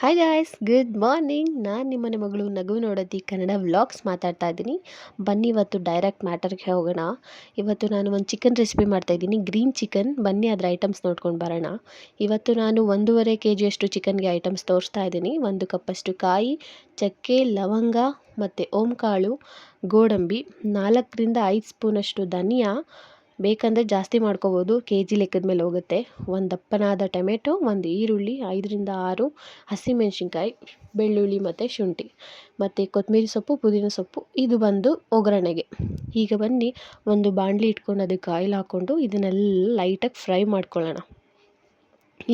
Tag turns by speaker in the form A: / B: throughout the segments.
A: Hi guys good morning ನಾನು ನಿಮ್ಮನೆ ಮಗಳು ನಗು ನೋಡೋದಿ ಕನ್ನಡ ವ್ಲಾಗ್ಸ್ ಮಾತಾಡ್ತಾ ಇದ್ದೀನಿ. ಬನ್ನಿ ಇವತ್ತು ಡೈರೆಕ್ಟ್ ಮ್ಯಾಟರ್ಗೆ ಹೋಗೋಣ. ಇವತ್ತು ನಾನು ಒಂದು ಚಿಕನ್ ರೆಸಿಪಿ ಮಾಡ್ತಾಯಿದ್ದೀನಿ ಗ್ರೀನ್ ಚಿಕನ್ ಬನ್ನಿ ಅದರ ಐಟಮ್ಸ್ ನೋಡ್ಕೊಂಡು ಬರೋಣ. ಇವತ್ತು ನಾನು ಒಂದೂವರೆ ಕೆ ಜಿಯಷ್ಟು ಚಿಕನ್ಗೆ ಐಟಮ್ಸ್ ತೋರಿಸ್ತಾ ಇದ್ದೀನಿ. ಒಂದು ಕಪ್ಪಷ್ಟು ಕಾಯಿ, ಚಕ್ಕೆ, ಲವಂಗ ಮತ್ತು ಓಂಕಾಳು, ಗೋಡಂಬಿ, ನಾಲ್ಕರಿಂದ ಐದು ಸ್ಪೂನಷ್ಟು ಧನಿಯಾ ಬೇಕಂದರೆ ಜಾಸ್ತಿ ಮಾಡ್ಕೋಬೋದು. ಕೆ ಜಿ ಲೆಕ್ಕದ ಮೇಲೆ ಹೋಗುತ್ತೆ. ಒಂದು ದಪ್ಪನಾದ ಟೊಮೆಟೊ, ಒಂದು ಈರುಳ್ಳಿ, ಐದರಿಂದ ಆರು ಹಸಿಮೆಣ್ಸಿನ್ಕಾಯಿ, ಬೆಳ್ಳುಳ್ಳಿ ಮತ್ತು ಶುಂಠಿ. ಮತ್ತು ಕೊತ್ತಂಬರಿ ಸೊಪ್ಪು, ಪುದೀನ ಸೊಪ್ಪು, ಇದು ಬಂದು ಒಗ್ಗರಣೆಗೆ. ಈಗ ಬನ್ನಿ, ಒಂದು ಬಾಣಲಿ ಇಟ್ಕೊಂಡು ಅದಕ್ಕೆ ಆಯಿಲ್ ಹಾಕ್ಕೊಂಡು ಇದನ್ನೆಲ್ಲ ಲೈಟಾಗಿ ಫ್ರೈ ಮಾಡ್ಕೊಳ್ಳೋಣ.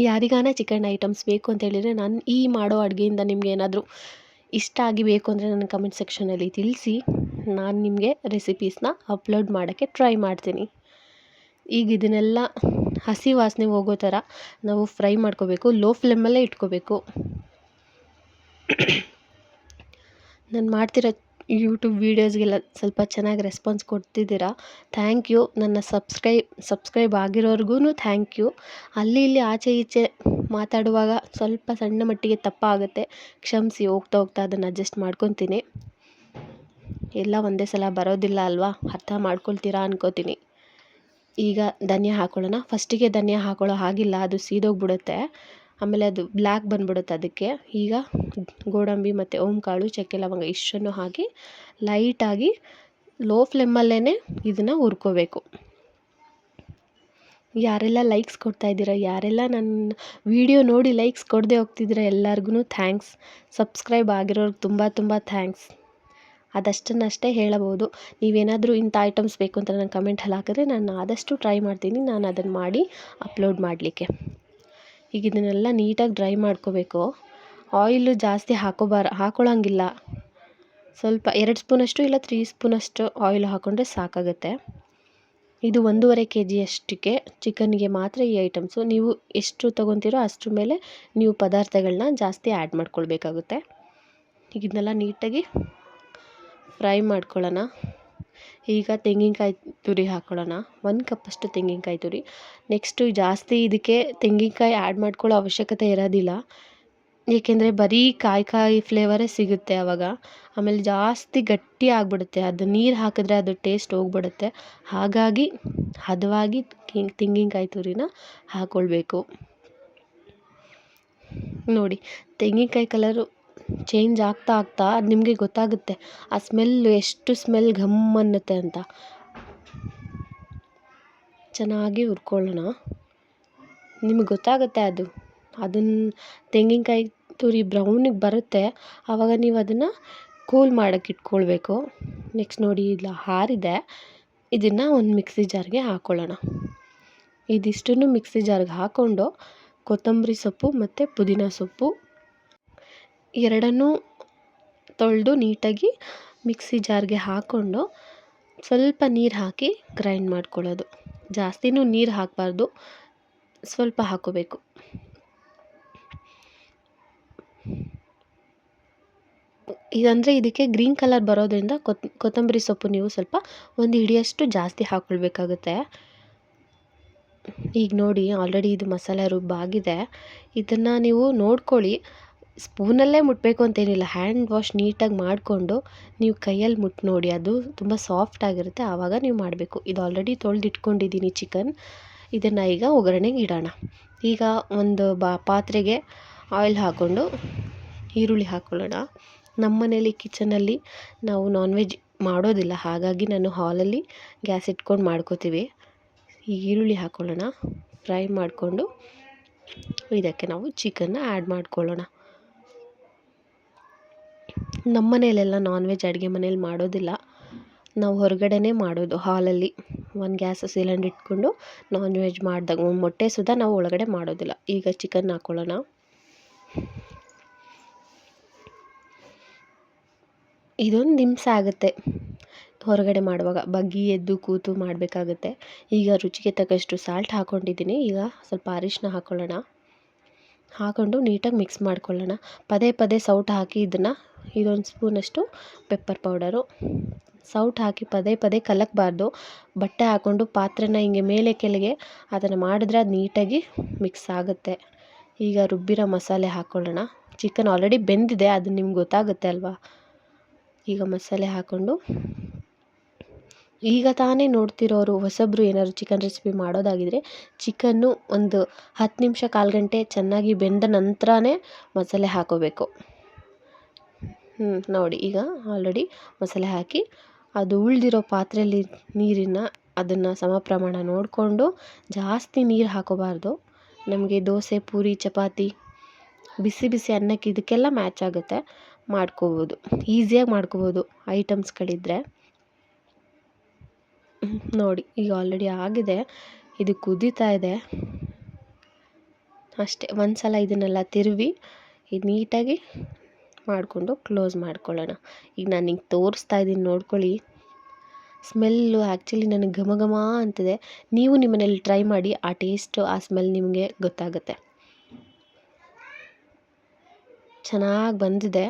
A: ಯಾರಿಗಾನ ಚಿಕನ್ ಐಟಮ್ಸ್ ಬೇಕು ಅಂತ ಹೇಳಿದರೆ ನಾನು ಈ ಮಾಡೋ ಅಡುಗೆಯಿಂದ ನಿಮ್ಗೆ ಏನಾದರೂ ಇಷ್ಟ ಆಗಿ ಬೇಕು ಅಂದರೆ ನನ್ನ ಕಮೆಂಟ್ ಸೆಕ್ಷನಲ್ಲಿ ತಿಳಿಸಿ. ನಾನು ನಿಮಗೆ ರೆಸಿಪೀಸ್ನ ಅಪ್ಲೋಡ್ ಮಾಡೋಕ್ಕೆ ಟ್ರೈ ಮಾಡ್ತೀನಿ. ಈಗ ಇದನ್ನೆಲ್ಲ ಹಸಿ ವಾಸನೆ ಹೋಗೋ ಥರ ನಾವು ಫ್ರೈ ಮಾಡ್ಕೋಬೇಕು. ಲೋ ಫ್ಲೇಮಲ್ಲೇ ಇಟ್ಕೋಬೇಕು. ನಾನು ಮಾಡ್ತಿರೋ ಯೂಟ್ಯೂಬ್ ವೀಡಿಯೋಸ್ಗೆಲ್ಲ ಸ್ವಲ್ಪ ಚೆನ್ನಾಗಿ ರೆಸ್ಪಾನ್ಸ್ ಕೊಡ್ತಿದ್ದೀರಾ? Thank you. ನನ್ನ ಸಬ್ಸ್ಕ್ರೈಬ್ ಸಬ್ಸ್ಕ್ರೈಬ್ ಆಗಿರೋರ್ಗು ಥ್ಯಾಂಕ್ ಯು. ಅಲ್ಲಿ ಇಲ್ಲಿ ಆಚೆ ಈಚೆ ಮಾತಾಡುವಾಗ ಸ್ವಲ್ಪ ಸಣ್ಣ ಮಟ್ಟಿಗೆ ತಪ್ಪಾಗುತ್ತೆ. ಕ್ಷಮಿಸಿ, ಹೋಗ್ತಾ ಹೋಗ್ತಾ ಅದನ್ನು ಅಡ್ಜಸ್ಟ್ ಮಾಡ್ಕೊತೀನಿ. ಎಲ್ಲ ಒಂದೇ ಸಲ ಬರೋದಿಲ್ಲ ಅಲ್ವಾ? ಅರ್ಥ ಮಾಡ್ಕೊಳ್ತೀರಾ ಅನ್ಕೋತೀನಿ. ಈಗ ಧನಿಯ ಹಾಕ್ಕೊಳ್ಳೋಣ ಫಸ್ಟಿಗೆ ಧನಿಯಾ ಹಾಕೊಳ್ಳೋ ಹಾಗಿಲ್ಲ, ಅದು ಸೀದೋಗ್ಬಿಡುತ್ತೆ. ಆಮೇಲೆ ಅದು ಬ್ಲ್ಯಾಕ್ ಬಂದ್ಬಿಡುತ್ತೆ ಅದಕ್ಕೆ. ಈಗ ಗೋಡಂಬಿ ಮತ್ತು ಓಂಕಾಳು, ಚಕ್ಕೆ ಲವಂಗ ಇಷ್ಟನ್ನು ಹಾಕಿ ಲೈಟಾಗಿ ಲೋ ಫ್ಲೇಮಲ್ಲೇ ಇದನ್ನು ಹುರ್ಕೋಬೇಕು. ಯಾರೆಲ್ಲ ಲೈಕ್ಸ್ ಕೊಡ್ತಾ ಇದ್ದೀರಾ, ಯಾರೆಲ್ಲ ನನ್ನ ವಿಡಿಯೋ ನೋಡಿ ಲೈಕ್ಸ್ ಕೊಡದೆ ಹೋಗ್ತಿದ್ದೀರಾ ಎಲ್ಲರಿಗೂ ಥ್ಯಾಂಕ್ಸ್ ಸಬ್ಸ್ಕ್ರೈಬ್ ಆಗಿರೋರ್ಗೆ ತುಂಬ ತುಂಬ ಥ್ಯಾಂಕ್ಸ್ ಅದಷ್ಟನ್ನಷ್ಟೇ ಹೇಳಬಹುದು. ನೀವೇನಾದರೂ ಇಂಥ ಐಟಮ್ಸ್ ಬೇಕು ಅಂತ ನನಗೆ ಕಮೆಂಟಲ್ಲಿ ಹಾಕಿದ್ರೆ ನಾನು ಆದಷ್ಟು ಟ್ರೈ ಮಾಡ್ತೀನಿ. ನಾನು ಅದನ್ನು ಮಾಡಿ ಅಪ್ಲೋಡ್ ಮಾಡಲಿಕ್ಕೆ. ಈಗ ಇದನ್ನೆಲ್ಲ ನೀಟಾಗಿ ಡ್ರೈ ಮಾಡ್ಕೋಬೇಕು. ಆಯಿಲು ಜಾಸ್ತಿ ಹಾಕೋಬಾರ ಹಾಕೊಳ್ಳೋಂಗಿಲ್ಲ ಸ್ವಲ್ಪ ಎರಡು ಸ್ಪೂನಷ್ಟು ಇಲ್ಲ ತ್ರೀ ಸ್ಪೂನಷ್ಟು ಆಯಿಲ್ ಹಾಕ್ಕೊಂಡ್ರೆ ಸಾಕಾಗುತ್ತೆ. ಇದು ಒಂದೂವರೆ ಕೆ ಜಿಯಷ್ಟಕ್ಕೆ ಚಿಕನ್ಗೆ ಮಾತ್ರ ಈ ಐಟಮ್ಸು ನೀವು ಎಷ್ಟು ತೊಗೊತೀರೋ ಅಷ್ಟ್ರ ಮೇಲೆ ನೀವು ಪದಾರ್ಥಗಳನ್ನ ಜಾಸ್ತಿ ಆ್ಯಡ್ ಮಾಡ್ಕೊಳ್ಬೇಕಾಗುತ್ತೆ. ಇದನ್ನೆಲ್ಲ ನೀಟಾಗಿ ಫ್ರೈ ಮಾಡ್ಕೊಳ್ಳೋಣ. ಈಗ ತೆಂಗಿನಕಾಯಿ ತುರಿ ಹಾಕ್ಕೊಳ್ಳೋಣ ಒಂದು ಕಪ್ಪಷ್ಟು ತೆಂಗಿನಕಾಯಿ ತುರಿ. ನೆಕ್ಸ್ಟು ಜಾಸ್ತಿ ಇದಕ್ಕೆ ತೆಂಗಿನಕಾಯಿ ಆ್ಯಡ್ ಮಾಡ್ಕೊಳ್ಳೋ ಅವಶ್ಯಕತೆ ಇರೋದಿಲ್ಲ. ಏಕೆಂದರೆ ಬರೀ ಕಾಯಿ ಕಾಯಿ ಫ್ಲೇವರೇ ಸಿಗುತ್ತೆ ಆವಾಗ ಆಮೇಲೆ ಜಾಸ್ತಿ ಗಟ್ಟಿ ಆಗಿಬಿಡುತ್ತೆ. ಅದು ನೀರು ಹಾಕಿದ್ರೆ ಅದು ಟೇಸ್ಟ್ ಹೋಗ್ಬಿಡುತ್ತೆ. ಹಾಗಾಗಿ ಹದವಾಗಿ ತೆಂಗಿನಕಾಯಿ ತುರಿನ ಹಾಕ್ಕೊಳ್ಬೇಕು ನೋಡಿ, ತೆಂಗಿನಕಾಯಿ ಕಲರು ಚೇಂಜ್ ಆಗ್ತಾ ಆಗ್ತಾ ಅದು ನಿಮಗೆ ಗೊತ್ತಾಗುತ್ತೆ. ಆ ಸ್ಮೆಲ್ ಎಷ್ಟು ಸ್ಮೆಲ್ ಘಮ್ ಅನ್ನುತ್ತೆ ಅಂತ. ಚೆನ್ನಾಗಿ ಹುರ್ಕೊಳ್ಳೋಣ. ನಿಮಗೆ ಗೊತ್ತಾಗುತ್ತೆ ಅದು. ಅದನ್ನು ತೆಂಗಿನಕಾಯಿ ತುರಿ ಬ್ರೌನಿಗೆ ಬರುತ್ತೆ. ಆವಾಗ ನೀವು ಅದನ್ನು ಕೂಲ್ ಮಾಡೋಕ್ಕೆ ಇಟ್ಕೊಳ್ಬೇಕು. ನೆಕ್ಸ್ಟ್ ನೋಡಿ ಇಲ್ಲ ಹಾರಿದೆ ಇದನ್ನು ಒಂದು ಮಿಕ್ಸಿ ಜಾರ್ಗೆ ಹಾಕ್ಕೊಳ್ಳೋಣ ಇದಿಷ್ಟನ್ನು ಮಿಕ್ಸಿ ಜಾರ್ಗೆ ಹಾಕ್ಕೊಂಡು ಕೊತ್ತಂಬರಿ ಸೊಪ್ಪು ಮತ್ತು ಪುದೀನ ಸೊಪ್ಪು ಎರಡನ್ನೂ ತೊಳೆದು ನೀಟಾಗಿ ಮಿಕ್ಸಿ ಜಾರ್ಗೆ ಹಾಕ್ಕೊಂಡು ಸ್ವಲ್ಪ ನೀರು ಹಾಕಿ ಗ್ರೈಂಡ್ ಮಾಡ್ಕೊಳ್ಳೋದು. ಜಾಸ್ತಿನೂ ನೀರು ಹಾಕಬಾರ್ದು, ಸ್ವಲ್ಪ ಹಾಕೋಬೇಕು. ಇದಂದರೆ ಇದಕ್ಕೆ ಗ್ರೀನ್ ಕಲರ್ ಬರೋದ್ರಿಂದ ಕೊತ್, ಕೊತ್ತಂಬರಿ ಸೊಪ್ಪು ನೀವು ಸ್ವಲ್ಪ ಒಂದು ಹಿಡಿಯಷ್ಟು ಜಾಸ್ತಿ ಹಾಕ್ಕೊಳ್ಬೇಕಾಗುತ್ತೆ ಈಗ ನೋಡಿ ಆಲ್ರೆಡಿ ಇದು ಮಸಾಲೆ ರುಬ್ಬಾಗಿದೆ. ಇದನ್ನು ನೀವು ನೋಡ್ಕೊಳ್ಳಿ. ಸ್ಪೂನಲ್ಲೇ ಮುಟ್ಟಬೇಕು ಅಂತೇನಿಲ್ಲ. ಹ್ಯಾಂಡ್ ವಾಶ್ ನೀಟಾಗಿ ಮಾಡಿಕೊಂಡು ನೀವು ಕೈಯಲ್ಲಿ ಮುಟ್ಟಿ ನೋಡಿ ಅದು ತುಂಬ ಸಾಫ್ಟಾಗಿರುತ್ತೆ ಆವಾಗ ನೀವು ಮಾಡಬೇಕು. ಇದು ಆಲ್ರೆಡಿ ತೊಳೆದಿಟ್ಕೊಂಡಿದ್ದೀನಿ ಚಿಕನ್. ಇದನ್ನು ಈಗ ಒಗ್ಗರಣೆಗೆ ಇಡೋಣ. ಈಗ ಒಂದು ಬಾ, ಪಾತ್ರೆಗೆ ಆಯಿಲ್ ಹಾಕ್ಕೊಂಡು ಈರುಳ್ಳಿ ಹಾಕ್ಕೊಳ್ಳೋಣ ನಮ್ಮ ಮನೇಲಿ ಕಿಚನಲ್ಲಿ ನಾವು ನಾನ್ ವೆಜ್ ಮಾಡೋದಿಲ್ಲ. ಹಾಗಾಗಿ ನಾನು ಹಾಲಲ್ಲಿ ಗ್ಯಾಸ್ ಇಟ್ಕೊಂಡು ಮಾಡ್ಕೋತೀವಿ. ಈ ಈರುಳ್ಳಿ ಹಾಕ್ಕೊಳ್ಳೋಣ ಫ್ರೈ ಮಾಡಿಕೊಂಡು ಇದಕ್ಕೆ ನಾವು ಚಿಕನ್ನ ಆ್ಯಡ್ ಮಾಡ್ಕೊಳ್ಳೋಣ. ನಮ್ಮ ಮನೆಯಲ್ಲೆಲ್ಲ ನಾನ್ ವೆಜ್ ಅಡುಗೆ ಮನೇಲಿ ಮಾಡೋದಿಲ್ಲ. ನಾವು ಹೊರಗಡೆನೇ ಮಾಡೋದು, ಹಾಲಲ್ಲಿ ಒಂದು ಗ್ಯಾಸ್ ಸಿಲಿಂಡ್ರ್ ಇಟ್ಕೊಂಡು ನಾನ್ ವೆಜ್ ಮಾಡಿದಾಗ ಮೊಟ್ಟೆ ಸುದ ನಾವು ಒಳಗಡೆ ಮಾಡೋದಿಲ್ಲ. ಈಗ ಚಿಕನ್ ಹಾಕ್ಕೊಳ್ಳೋಣ ಇದೊಂದು ನಿಮಿಷ ಆಗುತ್ತೆ. ಹೊರಗಡೆ ಮಾಡುವಾಗ ಬಗ್ಗಿ ಎದ್ದು ಕೂತು ಮಾಡಬೇಕಾಗುತ್ತೆ. ಈಗ ರುಚಿಗೆ ತಕ್ಕಷ್ಟು ಸಾಲ್ಟ್ ಹಾಕ್ಕೊಂಡಿದ್ದೀನಿ ಈಗ ಸ್ವಲ್ಪ ಅರಿಶಿನ ಹಾಕ್ಕೊಳ್ಳೋಣ ಹಾಕ್ಕೊಂಡು ನೀಟಾಗಿ ಮಿಕ್ಸ್ ಮಾಡ್ಕೊಳ್ಳೋಣ. ಪದೇ ಪದೇ ಸೌಟ್ ಹಾಕಿ ಇದನ್ನು, ಇದೊಂದು ಸ್ಪೂನಷ್ಟು ಪೆಪ್ಪರ್ ಪೌಡರು. ಸೌಟ್ ಹಾಕಿ ಪದೇ ಪದೇ ಕಲಕ್ಬಾರ್ದು. ಬಟ್ಟೆ ಹಾಕ್ಕೊಂಡು ಪಾತ್ರೆನ ಹಿಂಗೆ ಮೇಲೆ ಕೆಳಗೆ ಅದನ್ನು ಮಾಡಿದ್ರೆ ಅದು ನೀಟಾಗಿ ಮಿಕ್ಸ್ ಆಗುತ್ತೆ. ಈಗ ರುಬ್ಬಿರೋ ಮಸಾಲೆ ಹಾಕ್ಕೊಳ್ಳೋಣ ಚಿಕನ್ ಆಲ್ರೆಡಿ ಬೆಂದಿದೆ, ಅದು ನಿಮ್ಗೆ ಗೊತ್ತಾಗುತ್ತೆ ಅಲ್ವಾ? ಈಗ ಮಸಾಲೆ ಹಾಕ್ಕೊಂಡು ಈಗ ತಾನೇ ನೋಡ್ತಿರೋರು ಹೊಸಬ್ರು ಏನಾದ್ರು ಚಿಕನ್ ರೆಸಿಪಿ ಮಾಡೋದಾಗಿದ್ದರೆ ಚಿಕನ್ನು ಒಂದು ಹತ್ತು ನಿಮಿಷ ಕಾಲು ಗಂಟೆ ಚೆನ್ನಾಗಿ ಬೆಂದ ನಂತರನೇ ಮಸಾಲೆ ಹಾಕೋಬೇಕು. ಹ್ಞೂ ನೋಡಿ ಈಗ ಆಲ್ರೆಡಿ ಮಸಾಲೆ ಹಾಕಿ ಅದು ಉಳಿದಿರೋ ಪಾತ್ರೆಯಲ್ಲಿ ನೀರಿನ ಅದನ್ನು ಸಮ ಪ್ರಮಾಣ ನೋಡಿಕೊಂಡು ಜಾಸ್ತಿ ನೀರು ಹಾಕೋಬಾರ್ದು. ನಮಗೆ ದೋಸೆ, ಪೂರಿ, ಚಪಾತಿ, ಬಿಸಿ ಬಿಸಿ ಅನ್ನಕ್ಕೆ ಇದಕ್ಕೆಲ್ಲ ಮ್ಯಾಚ್ ಆಗುತ್ತೆ. ಮಾಡ್ಕೋಬೋದು. ಈಸಿಯಾಗಿ ಮಾಡ್ಕೋಬೋದು. ಐಟಮ್ಸ್ಗಳಿದ್ದರೆ ನೋಡಿ, ಈಗ ಆಲ್ರೆಡಿ ಆಗಿದೆ. ಇದು ಕುದೀತಾ ಇದೆ. ಅಷ್ಟೇ ಒಂದು ಸಲ ಇದನ್ನೆಲ್ಲ ತಿರುವಿ ಇದು ನೀಟಾಗಿ ಮಾಡಿಕೊಂಡು ಕ್ಲೋಸ್ ಮಾಡ್ಕೊಳ್ಳೋಣ. ಈಗ ನಾನು ಹಿಂಗೆ ತೋರಿಸ್ತಾ ಇದ್ದೀನಿ, ನೋಡ್ಕೊಳ್ಳಿ. ಸ್ಮೆಲ್ಲು ಆ್ಯಕ್ಚುಲಿ ನನಗೆ ಘಮ ಘಮ ಅಂತಿದೆ. ನೀವು ನಿಮ್ಮನೇಲಿ ಟ್ರೈ ಮಾಡಿ, ಆ ಟೇಸ್ಟು ಆ ಸ್ಮೆಲ್ ನಿಮಗೆ ಗೊತ್ತಾಗುತ್ತೆ. ಚೆನ್ನಾಗಿ ಬಂದಿದೆ.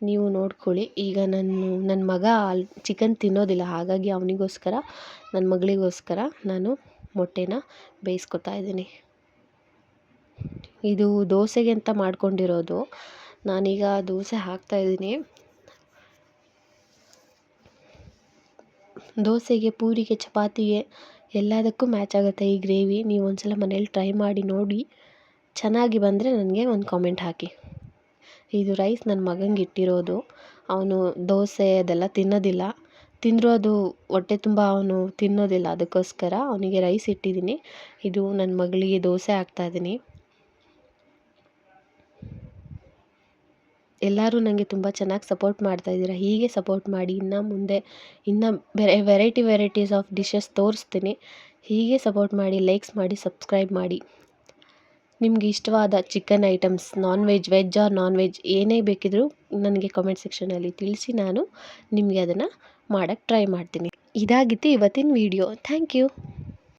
A: ನೀವು ನೋಡ್ಕೊಳ್ಳಿ. ಈಗ ನಾನು ನನ್ನ ಮಗ ಅಲ್ಲಿ ಚಿಕನ್ ತಿನ್ನೋದಿಲ್ಲ. ಹಾಗಾಗಿ ಅವನಿಗೋಸ್ಕರ ನನ್ನ ಮಗಳಿಗೋಸ್ಕರ ನಾನು ಮೊಟ್ಟೆನ ಬೇಯಿಸ್ಕೊತಾ ಇದ್ದೀನಿ. ಇದು ದೋಸೆಗೆ ಅಂತ ಮಾಡ್ಕೊಂಡಿರೋದು. ನಾನೀಗ ದೋಸೆ ಹಾಕ್ತಾಯಿದ್ದೀನಿ ದೋಸೆಗೆ, ಪೂರಿಗೆ, ಚಪಾತಿಗೆ ಎಲ್ಲದಕ್ಕೂ ಮ್ಯಾಚ್ ಆಗುತ್ತೆ ಈ ಗ್ರೇವಿ ನೀವು ಒಂದ್ಸಲ ಮನೇಲಿ ಟ್ರೈ ಮಾಡಿ ನೋಡಿ. ಚೆನ್ನಾಗಿ ಬಂದರೆ ನನಗೆ ಒಂದು ಕಾಮೆಂಟ್ ಹಾಕಿ. ಇದು ರೈಸ್ ನನ್ನ ಮಗಂಗೆ ಇಟ್ಟಿರೋದು. ಅವನು ದೋಸೆ ಅದೆಲ್ಲ ತಿನ್ನೋದಿಲ್ಲ. ತಿಂದರೂ ಅದು ಹೊಟ್ಟೆ ತುಂಬ ಅವನು ತಿನ್ನೋದಿಲ್ಲ. ಅದಕ್ಕೋಸ್ಕರ ಅವನಿಗೆ ರೈಸ್ ಇಟ್ಟಿದ್ದೀನಿ. ಇದು ನನ್ನ ಮಗಳಿಗೆ ದೋಸೆ ಹಾಕ್ತಾಯಿದ್ದೀನಿ ಎಲ್ಲರೂ ನನಗೆ ತುಂಬ ಚೆನ್ನಾಗಿ ಸಪೋರ್ಟ್ ಮಾಡ್ತಾಯಿದ್ದೀರ ಹೀಗೆ ಸಪೋರ್ಟ್ ಮಾಡಿ ಇನ್ನು ಮುಂದೆ, ಇನ್ನು ಬೇರೆ ವೆರೈಟಿ ವೆರೈಟೀಸ್ ಆಫ್ ಡಿಶಸ್ ತೋರಿಸ್ತೀನಿ. ಹೀಗೆ ಸಪೋರ್ಟ್ ಮಾಡಿ ಲೈಕ್ಸ್ ಮಾಡಿ ಸಬ್ಸ್ಕ್ರೈಬ್ ಮಾಡಿ. ನಿಮಗೆ ಇಷ್ಟವಾದ chicken items non veg veg or non veg ಏನೇ ಬೇಕಿದ್ದರೂ ನನಗೆ ಕಮೆಂಟ್ ಸೆಕ್ಷನಲ್ಲಿ ತಿಳಿಸಿ ನಾನು ನಿಮಗೆ ಅದನ್ನು ಮಾಡೋಕ್ಕೆ ಟ್ರೈ ಮಾಡ್ತೀನಿ. ಇದಾಗಿತ್ತು ಇವತ್ತಿನ ವಿಡಿಯೋ ಥ್ಯಾಂಕ್ ಯು